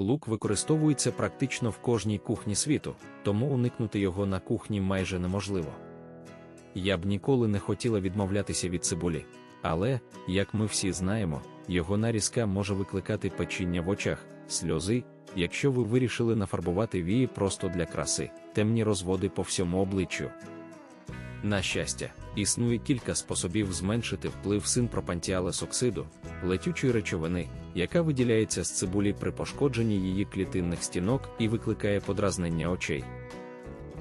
Лук використовується практично в кожній кухні світу, тому уникнути його на кухні майже неможливо. Я б ніколи не хотіла відмовлятися від цибулі, але, як ми всі знаємо, його нарізка може викликати печіння в очах, сльози, якщо ви вирішили нафарбувати вії просто для краси, темні розводи по всьому обличчю. На щастя, існує кілька способів зменшити вплив синпропантіалес оксиду, летючої речовини, яка виділяється з цибулі при пошкодженні її клітинних стінок і викликає подразнення очей.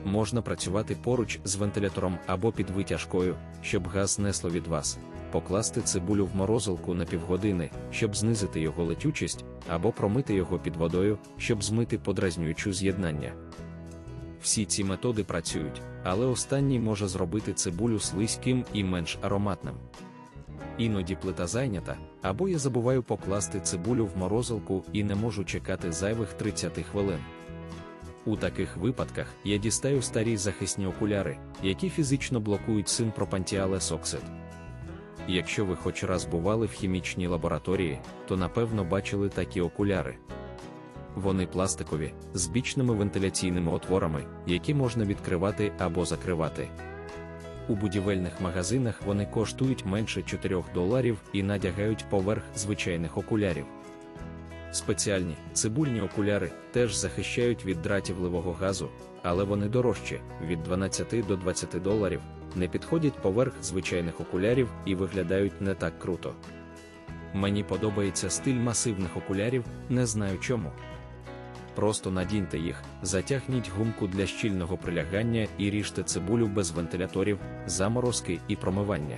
Можна працювати поруч з вентилятором або під витяжкою, щоб газ несло від вас, покласти цибулю в морозилку на півгодини, щоб знизити його летючість, або промити його під водою, щоб змити подразнюючу з'єднання. Всі ці методи працюють, але останній може зробити цибулю слизьким і менш ароматним. Іноді плита зайнята, або я забуваю покласти цибулю в морозилку і не можу чекати зайвих 30 хвилин. У таких випадках я дістаю старі захисні окуляри, які фізично блокують синпропантіалес оксид. Якщо ви хоч раз бували в хімічній лабораторії, то напевно бачили такі окуляри. Вони пластикові, з бічними вентиляційними отворами, які можна відкривати або закривати. У будівельних магазинах вони коштують менше 4 доларів і надягають поверх звичайних окулярів. Спеціальні цибульні окуляри теж захищають від дратівливого газу, але вони дорожчі від 12 до 20 доларів, не підходять поверх звичайних окулярів і виглядають не так круто. Мені подобається стиль масивних окулярів, не знаю чому. Просто надіньте їх, затягніть гумку для щільного прилягання і ріжте цибулю без вентиляторів, заморозки і промивання.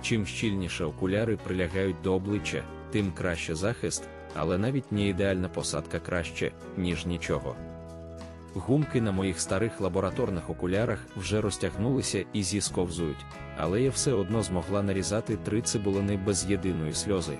Чим щільніше окуляри прилягають до обличчя, тим краще захист, але навіть не ідеальна посадка краще, ніж нічого. Гумки на моїх старих лабораторних окулярах вже розтягнулися і зісковзують, але я все одно змогла нарізати три цибулини без єдиної сльози.